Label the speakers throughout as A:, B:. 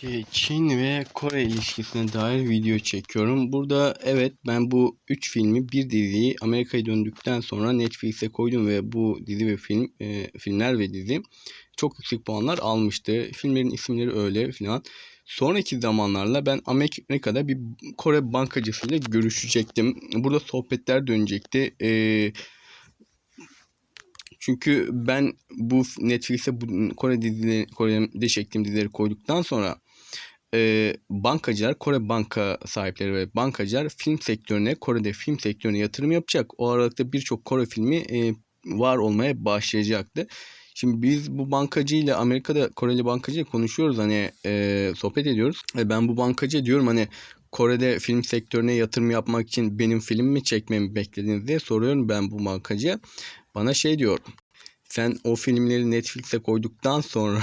A: Ki Çin ve Kore ilişkisine dair video çekiyorum. Burada evet ben bu 3 filmi bir diziyi Amerika'ya döndükten sonra Netflix'e koydum ve bu dizi ve film e, filmler ve dizi çok yüksek puanlar almıştı. Filmlerin isimleri öyle filan. Sonraki zamanlarla ben Amerika'da bir Kore bankacısıyla görüşecektim. Burada sohbetler dönecekti. Eee çünkü ben bu Netflix'e bu Kore dizileri, Kore'de çektiğim dizileri koyduktan sonra e, bankacılar, Kore banka sahipleri ve bankacılar film sektörüne, Kore'de film sektörüne yatırım yapacak. O aralıkta birçok Kore filmi e, var olmaya başlayacaktı. Şimdi biz bu bankacıyla Amerika'da Koreli bankacıyla konuşuyoruz hani e, sohbet ediyoruz. E, ben bu bankacı diyorum hani Kore'de film sektörüne yatırım yapmak için benim film mi çekmemi beklediniz diye soruyorum ben bu bankacıya. Bana şey diyor. Sen o filmleri Netflix'e koyduktan sonra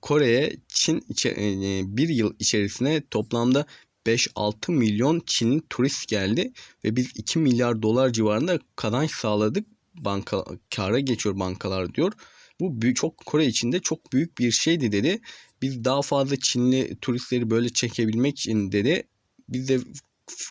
A: Kore'ye Çin içe- e, bir yıl içerisine toplamda 5-6 milyon Çinli turist geldi ve biz 2 milyar dolar civarında kazanç sağladık. Banka kâra geçiyor bankalar diyor. Bu çok Kore içinde çok büyük bir şeydi dedi. Biz daha fazla Çinli turistleri böyle çekebilmek için dedi. Biz de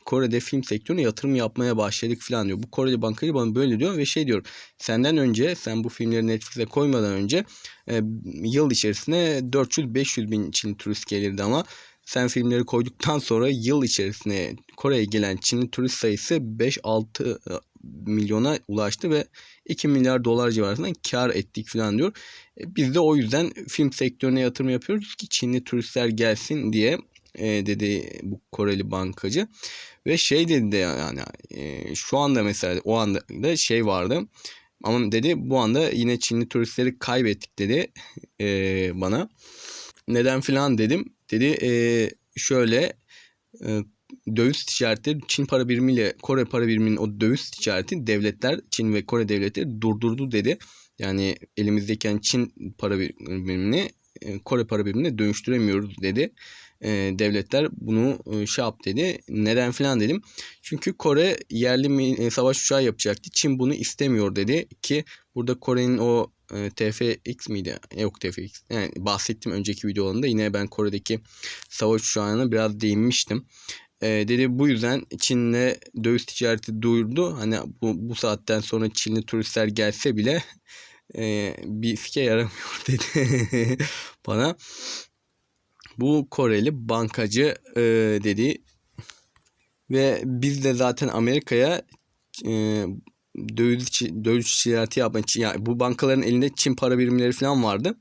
A: Kore'de film sektörüne yatırım yapmaya başladık falan diyor. Bu Koreli bankacı bana böyle diyor ve şey diyor. Senden önce sen bu filmleri Netflix'e koymadan önce e, yıl içerisinde 400-500 bin Çinli turist gelirdi ama sen filmleri koyduktan sonra yıl içerisinde Kore'ye gelen Çinli turist sayısı 5-6 milyona ulaştı ve 2 milyar dolar civarında kar ettik falan diyor. E, Biz de o yüzden film sektörüne yatırım yapıyoruz ki Çinli turistler gelsin diye e, dedi bu Koreli bankacı. Ve şey dedi de yani e, şu anda mesela o anda da şey vardı. Ama dedi bu anda yine Çinli turistleri kaybettik dedi e, bana. Neden filan dedim. Dedi e, şöyle e, döviz ticareti Çin para birimiyle Kore para biriminin o döviz ticareti devletler Çin ve Kore devletleri durdurdu dedi. Yani elimizdeki Çin para birimini e, Kore para birimine dönüştüremiyoruz dedi. E, devletler bunu e, şey yap dedi. Neden falan dedim. Çünkü Kore yerli e, savaş uçağı yapacaktı. Çin bunu istemiyor dedi ki burada Kore'nin o e, TFX miydi? Yok TFX. Yani bahsettim önceki videolarında yine ben Kore'deki savaş uçağına biraz değinmiştim. E, dedi bu yüzden Çin'le döviz ticareti duyurdu. Hani bu, bu saatten sonra Çinli turistler gelse bile e, bir sike yaramıyor dedi bana. Bu Koreli bankacı e, dedi ve biz de zaten Amerika'ya e, döviz, döviz ticareti yapmak için yani bu bankaların elinde Çin para birimleri falan vardı.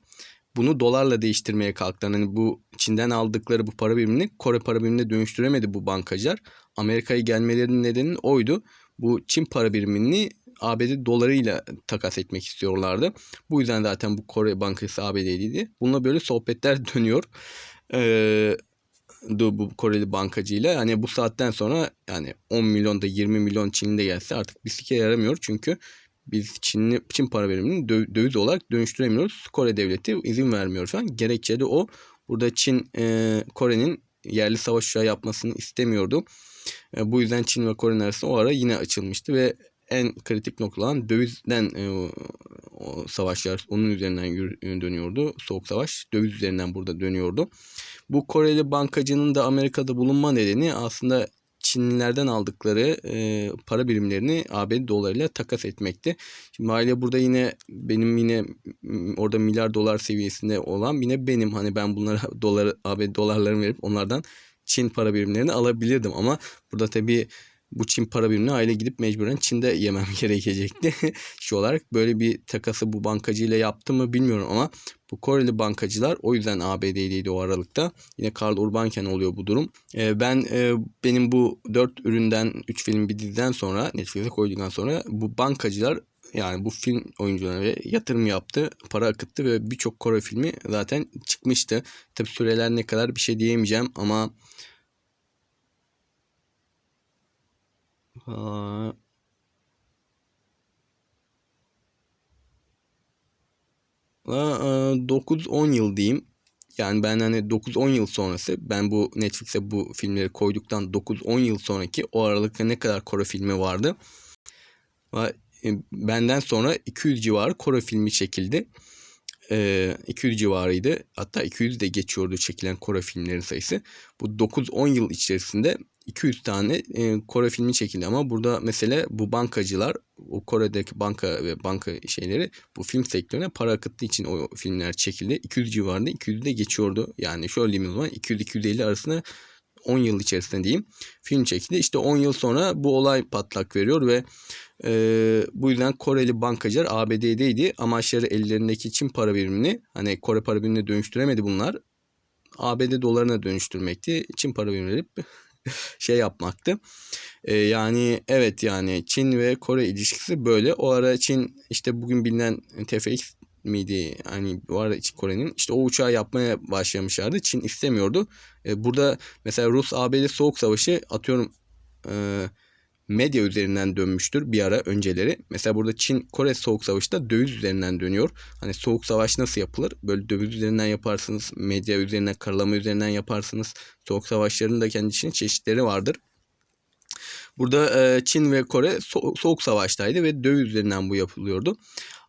A: Bunu dolarla değiştirmeye kalktılar. Hani bu Çin'den aldıkları bu para birimini Kore para birimine dönüştüremedi bu bankacılar. Amerika'ya gelmelerinin nedeni oydu. Bu Çin para birimini ABD dolarıyla takas etmek istiyorlardı. Bu yüzden zaten bu Kore bankası ABD'liydi. Bununla böyle sohbetler dönüyor. Ee, bu Koreli bankacıyla hani bu saatten sonra yani 10 milyon da 20 milyon Çinli de gelse artık bir sike yaramıyor çünkü biz Çinli Çin para birimini dö- döviz olarak dönüştüremiyoruz. Kore devleti izin vermiyor falan. Gerekçe de o. Burada Çin e, Kore'nin yerli savaş uçağı yapmasını istemiyordu. E, bu yüzden Çin ve Kore'nin arasında o ara yine açılmıştı ve en kritik nokta olan dövizden e, o, o savaşlar onun üzerinden dönüyordu. Soğuk savaş döviz üzerinden burada dönüyordu. Bu Koreli bankacının da Amerika'da bulunma nedeni aslında Çinlilerden aldıkları e, para birimlerini ABD dolarıyla takas etmekti. Şimdi aile burada yine benim yine orada milyar dolar seviyesinde olan yine benim hani ben bunlara dolar ABD dolarlarını verip onlardan Çin para birimlerini alabilirdim ama burada tabii bu Çin para birimini aile gidip mecburen Çin'de yemem gerekecekti. Şu olarak böyle bir takası bu bankacıyla yaptı mı bilmiyorum ama bu Koreli bankacılar o yüzden ABD'liydi o aralıkta. Yine Karl Urbanken oluyor bu durum. Ee, ben e, benim bu 4 üründen 3 film bir diziden sonra Netflix'e koyduktan sonra bu bankacılar yani bu film oyuncularına yatırım yaptı, para akıttı ve birçok Kore filmi zaten çıkmıştı. Tabi süreler ne kadar bir şey diyemeyeceğim ama 9-10 yıl diyeyim. Yani ben hani 9-10 yıl sonrası ben bu Netflix'e bu filmleri koyduktan 9-10 yıl sonraki o aralıkta ne kadar Kore filmi vardı. E, benden sonra 200 civarı Kore filmi çekildi. e, 200 civarıydı. Hatta 200 de geçiyordu çekilen Kore filmlerin sayısı. Bu 9-10 yıl içerisinde 200 tane e, Kore filmi çekildi ama burada mesele bu bankacılar o Kore'deki banka ve banka şeyleri bu film sektörüne para akıttığı için o filmler çekildi. 200 civarında 200 de geçiyordu. Yani şöyle diyeyim o zaman 200-250 arasında 10 yıl içerisinde diyeyim film çekildi. İşte 10 yıl sonra bu olay patlak veriyor ve e, bu yüzden Koreli bankacılar ABD'deydi. Amaçları ellerindeki Çin para birimini hani Kore para birimine dönüştüremedi bunlar. ABD dolarına dönüştürmekti. Çin para birimleri şey yapmaktı. E, yani evet yani Çin ve Kore ilişkisi böyle. O ara Çin işte bugün bilinen TFX miydi? Hani bu arada Kore'nin işte o uçağı yapmaya başlamışlardı. Çin istemiyordu. E, burada mesela Rus ABD soğuk savaşı atıyorum e, medya üzerinden dönmüştür bir ara önceleri. Mesela burada Çin Kore soğuk savaşı da döviz üzerinden dönüyor. Hani soğuk savaş nasıl yapılır? Böyle döviz üzerinden yaparsınız. Medya üzerinden, karalama üzerinden yaparsınız. Soğuk savaşların da kendi içinde çeşitleri vardır. Burada Çin ve Kore so- soğuk savaştaydı ve döviz üzerinden bu yapılıyordu.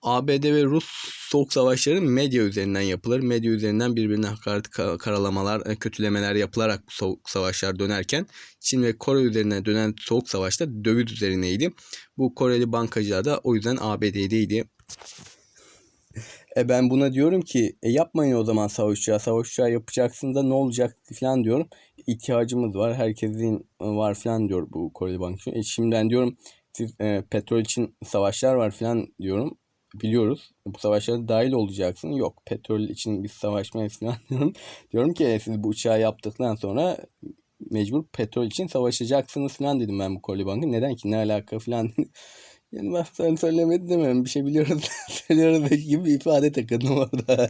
A: ABD ve Rus soğuk savaşları medya üzerinden yapılır. Medya üzerinden birbirine hakaret, karalamalar, e, kötülemeler yapılarak soğuk savaşlar dönerken Çin ve Kore üzerine dönen soğuk savaşta döviz üzerineydi. Bu Koreli bankacılar da o yüzden ABD'deydi. E ben buna diyorum ki e yapmayın o zaman savaş uçağı. Savaş uçağı yapacaksınız da ne olacak falan diyorum. İhtiyacımız var. Herkesin var falan diyor bu Koreli bankacı. E şimdiden diyorum siz e, petrol için savaşlar var falan diyorum biliyoruz. Bu savaşlara dahil olacaksın. Yok petrol için biz savaşmayız falan diyorum. ki siz bu uçağı yaptıktan sonra mecbur petrol için savaşacaksınız falan dedim ben bu Koli Bank'a. Neden ki ne alaka falan Yani ben sen söylemedi demem bir şey biliyoruz söylüyoruz gibi bir ifade takıldım orada.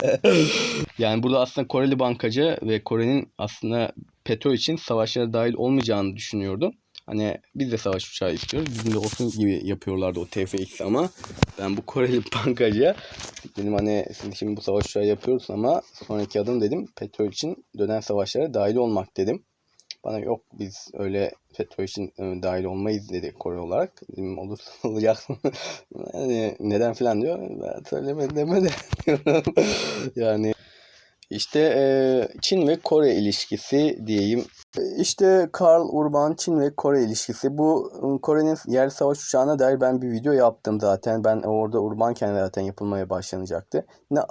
A: yani burada aslında Koreli bankacı ve Kore'nin aslında petrol için savaşlara dahil olmayacağını düşünüyordu. Hani biz de savaş uçağı istiyoruz. Bizim de olsun gibi yapıyorlardı o TFX ama ben bu Koreli bankacıya dedim hani siz şimdi bu savaş uçağı yapıyoruz ama sonraki adım dedim petrol için dönen savaşlara dahil olmak dedim. Bana yok biz öyle petrol için e, dahil olmayız dedi Kore olarak. Dedim olursa olacaksın. yani neden falan diyor. Ben söylemedim deme de yani işte e, Çin ve Kore ilişkisi diyeyim. İşte Karl Urban Çin ve Kore ilişkisi. Bu Kore'nin yer savaş uçağına dair ben bir video yaptım zaten. Ben orada Urbanken zaten yapılmaya başlanacaktı. Yine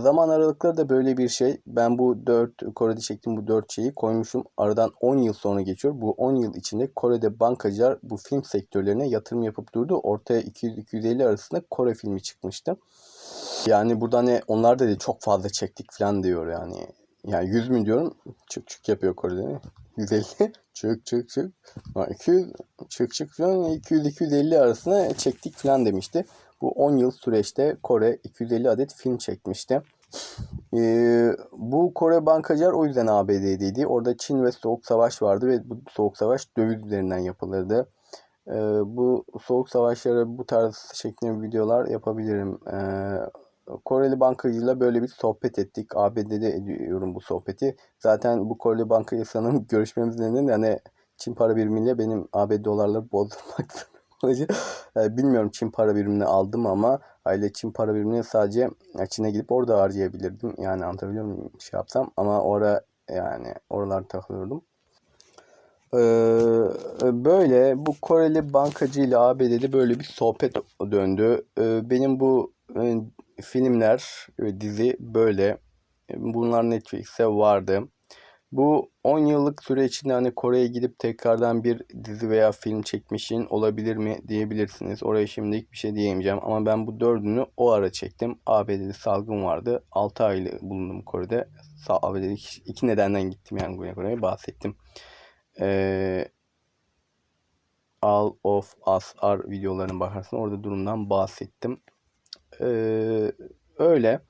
A: zaman aralıkları da böyle bir şey. Ben bu 4 Kore'de çektiğim bu 4 şeyi koymuşum. Aradan 10 yıl sonra geçiyor. Bu 10 yıl içinde Kore'de bankacılar bu film sektörlerine yatırım yapıp durdu. Ortaya 200-250 arasında Kore filmi çıkmıştı. Yani burada hani onlar da çok fazla çektik falan diyor yani. Yani 100 bin diyorum çık çık yapıyor Kore'de. 150 çık çık çık. 200 çık çık falan 200-250 arasında çektik falan demişti. Bu 10 yıl süreçte Kore 250 adet film çekmişti. Ee, bu Kore bankacılar o yüzden ABD'deydi. Orada Çin ve Soğuk Savaş vardı ve bu Soğuk Savaş döviz üzerinden yapılırdı. Ee, bu Soğuk Savaşları bu tarz şeklinde videolar yapabilirim. Ee, Koreli bankacıyla böyle bir sohbet ettik. ABD'de ediyorum bu sohbeti. Zaten bu Koreli bankacısının görüşmemiz nedeni hani Çin para birimiyle benim ABD dolarları bozdurmak e, Bilmiyorum Çin para birimini aldım ama aile Çin para birimini sadece Çin'e gidip orada harcayabilirdim. Yani anlatabiliyor muyum şey yapsam ama orada yani oralar takılıyordum. Ee, böyle bu Koreli bankacı ile ABD'de böyle bir sohbet döndü. Ee, benim bu e, filmler dizi böyle. Bunlar Netflix'te vardı. Bu 10 yıllık süre içinde hani Kore'ye gidip tekrardan bir dizi veya film çekmişin olabilir mi diyebilirsiniz. Oraya şimdilik bir şey diyemeyeceğim ama ben bu dördünü o ara çektim. ABD'de salgın vardı. 6 aylı bulundum Kore'de. ABD'de iki nedenden gittim yani Kore'ye bahsettim. Ee, All of Us Are videolarına bakarsın orada durumdan bahsettim. Ee, öyle.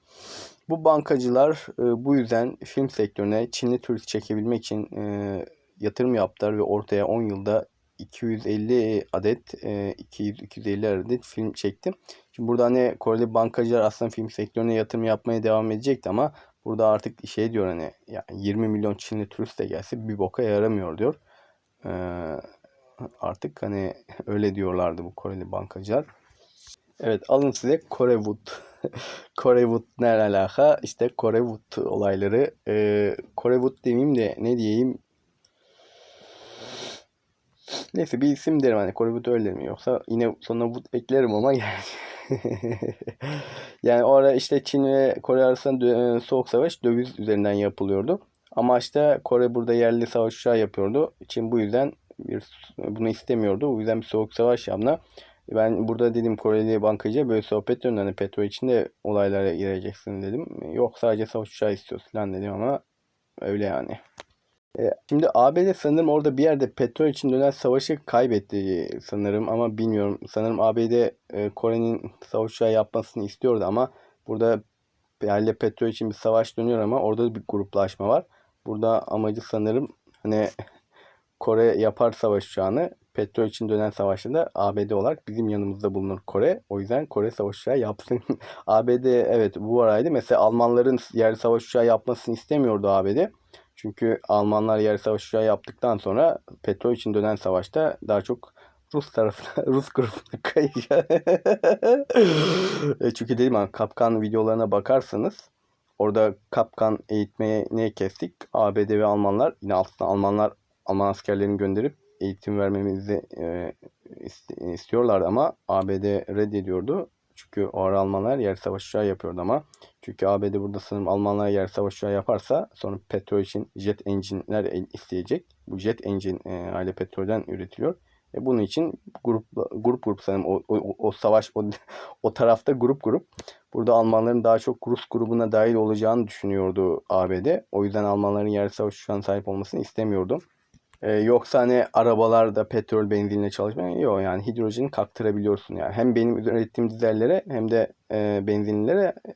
A: Bu bankacılar e, bu yüzden film sektörüne Çinli turist çekebilmek için e, yatırım yaptılar ve ortaya 10 yılda 250 adet e, 200-250 adet film çekti. Şimdi burada hani Koreli bankacılar aslında film sektörüne yatırım yapmaya devam edecekti ama burada artık şey diyor hani yani 20 milyon Çinli turist de gelse bir boka yaramıyor diyor. Ee, artık hani öyle diyorlardı bu Koreli bankacılar. Evet alın size Korewood. Korewood ne alaka? İşte Korewood olayları. Ee, Korewood demeyeyim de ne diyeyim? Neyse bir isim derim hani Korewood öyle derim. Yoksa yine sonuna Wood eklerim ama yani. yani o ara işte Çin ve Kore arasında e, soğuk savaş döviz üzerinden yapılıyordu. Ama işte Kore burada yerli savaş uçağı yapıyordu. Çin bu yüzden bir bunu istemiyordu. O yüzden bir soğuk savaş yapına ben burada dedim Koreli bankacıya böyle sohbet döndü. Hani petrol için de olaylara gireceksin dedim. Yok sadece savaş uçağı istiyoruz falan dedim ama öyle yani. E, Şimdi ABD sanırım orada bir yerde petrol için dönen savaşı kaybetti sanırım ama bilmiyorum. Sanırım ABD e, Kore'nin savaş uçağı yapmasını istiyordu ama burada yerli petrol için bir savaş dönüyor ama orada bir gruplaşma var. Burada amacı sanırım hani Kore yapar savaş uçağını petrol için dönen savaşta da ABD olarak bizim yanımızda bulunur Kore. O yüzden Kore savaş uçağı yapsın. ABD evet bu araydı. Mesela Almanların yerli savaş uçağı yapmasını istemiyordu ABD. Çünkü Almanlar yerli savaş uçağı yaptıktan sonra petrol için dönen savaşta daha çok Rus tarafına, Rus grubuna kayacak. E, Çünkü dedim ben Kapkan videolarına bakarsanız orada Kapkan eğitmeye ne kestik? ABD ve Almanlar yine aslında Almanlar Alman askerlerini gönderip eğitim vermemizi e, ist- istiyorlardı ama ABD reddediyordu. Çünkü o ara Almanlar yer savaş uçağı yapıyordu ama çünkü ABD burada sanırım Almanlar yer savaş uçağı yaparsa sonra petrol için jet engine'ler el- isteyecek. Bu jet engine e, aile petrolden üretiliyor. E, bunun için grup grup grup sanırım o, o, o savaş o, o tarafta grup grup. Burada Almanların daha çok Rus grubuna dahil olacağını düşünüyordu ABD. O yüzden Almanların yer savaş uçağına sahip olmasını istemiyordu. Ee, yoksa hani arabalarda petrol benzinle çalışmıyor. Yok yani hidrojeni kaktırabiliyorsun yani. Hem benim ürettiğim dizellere hem de e, benzinlilere e,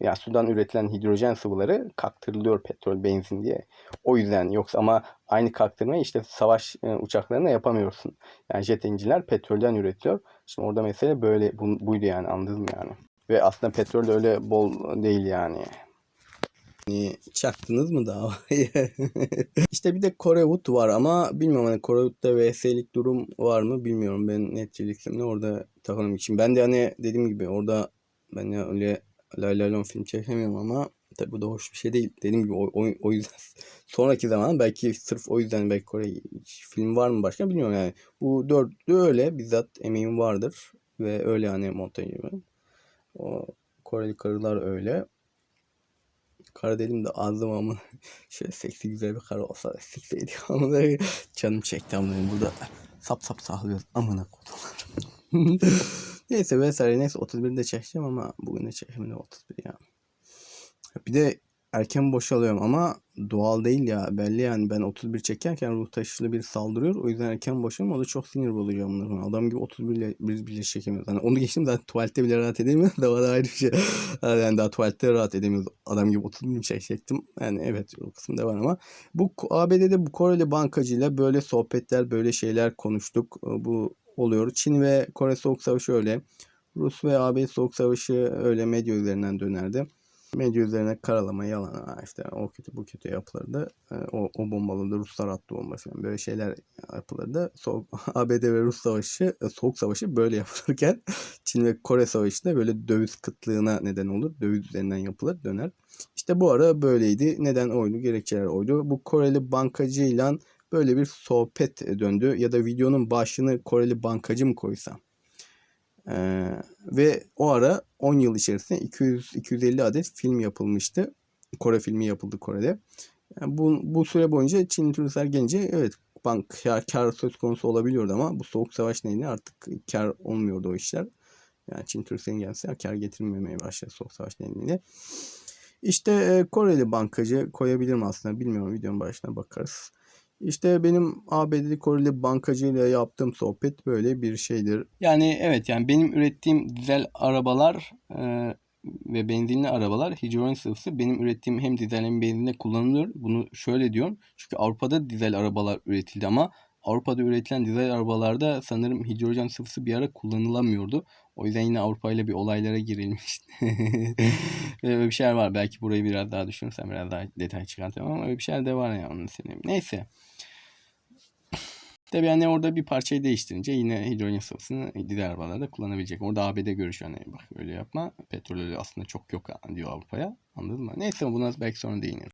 A: ya sudan üretilen hidrojen sıvıları kaktırılıyor petrol benzin diye. O yüzden yoksa ama aynı kaktırmayı işte savaş e, uçaklarına yapamıyorsun. Yani jet engine'ler petrolden üretiyor. Şimdi orada mesele böyle bu, buydu yani anladın mı yani. Ve aslında petrol de öyle bol değil yani. Hani çaktınız mı davayı? işte bir de Korewood var ama bilmiyorum hani Korewood'da VS'lik durum var mı bilmiyorum. Ben Netflix'imde orada takılım için. Ben de hani dediğim gibi orada ben de öyle lay lay lom film çekemiyorum ama tabi bu da hoş bir şey değil. Dediğim gibi o, o, o yüzden sonraki zaman belki sırf o yüzden belki Kore film var mı başka bilmiyorum yani. Bu dörtlü öyle bizzat emeğim vardır ve öyle hani montajı. O Koreli karılar öyle. Kara dedim de ağzım ama şöyle seksi güzel bir kara olsa sikseydik ama da canım çekti ama burada sap sap sahlıyoruz amına kodum. neyse vesaire neyse 31'de çekeceğim ama bugün de çekimde 31 ya. Bir de erken boşalıyorum ama doğal değil ya belli yani ben 31 çekerken ruh taşıyıcı bir saldırıyor o yüzden erken boşalıyorum o da çok sinir bozucu bunlar. Adam gibi 31 ile biz bile çekemiyoruz. Hani onu geçtim zaten tuvalette bile rahat edemiyoruz da da ayrı bir şey. Yani daha tuvalette rahat edemiyoruz. Adam gibi 31 şey çektim. Yani evet o kısımda var ama bu ABD'de bu Koreli bankacıyla böyle sohbetler böyle şeyler konuştuk. Bu oluyor. Çin ve Kore Soğuk Savaşı öyle. Rus ve AB Soğuk Savaşı öyle medya üzerinden dönerdi medya üzerine karalama, yalan, işte o kötü bu kötü yapılırdı. E, O, o bombalı da Ruslar attı bomba falan böyle şeyler yapılırdı. Soğuk, ABD ve Rus savaşı, e, soğuk savaşı böyle yapılırken Çin ve Kore savaşı da böyle döviz kıtlığına neden olur. Döviz üzerinden yapılır, döner. İşte bu ara böyleydi. Neden oydu? Gerekçeler oydu. Bu Koreli bankacıyla böyle bir sohbet döndü. Ya da videonun başını Koreli bankacı mı koysam? Ee, ve o ara 10 yıl içerisinde 200-250 adet film yapılmıştı. Kore filmi yapıldı Kore'de. Yani bu, bu süre boyunca Çin turistler gelince evet bank kar, kar söz konusu olabiliyordu ama bu soğuk savaş nedeniyle artık kar olmuyordu o işler. Yani Çin turistlerin gelse kar getirmemeye başladı soğuk savaş nedeniyle. İşte e, Koreli bankacı koyabilirim aslında bilmiyorum videonun başına bakarız. İşte benim ABD'li Koreli bankacıyla yaptığım sohbet böyle bir şeydir. Yani evet yani benim ürettiğim dizel arabalar e, ve benzinli arabalar hidrojen sıvısı benim ürettiğim hem dizel hem benzinle kullanılıyor. Bunu şöyle diyorum. Çünkü Avrupa'da dizel arabalar üretildi ama Avrupa'da üretilen dizel arabalarda sanırım hidrojen sıvısı bir ara kullanılamıyordu. O yüzden yine Avrupa ile bir olaylara girilmişti. Böyle bir şeyler var. Belki burayı biraz daha düşünürsem biraz daha detay çıkartırım ama öyle bir şeyler de var ya onun senin. Neyse. Tabii hani orada bir parçayı değiştirince yine hidrojen sıvısını diğer arabalarda kullanabilecek. Orada ABD görüşü hani bak öyle yapma. Petrol öyle aslında çok yok diyor Avrupa'ya. Anladın mı? Neyse buna belki sonra değinelim.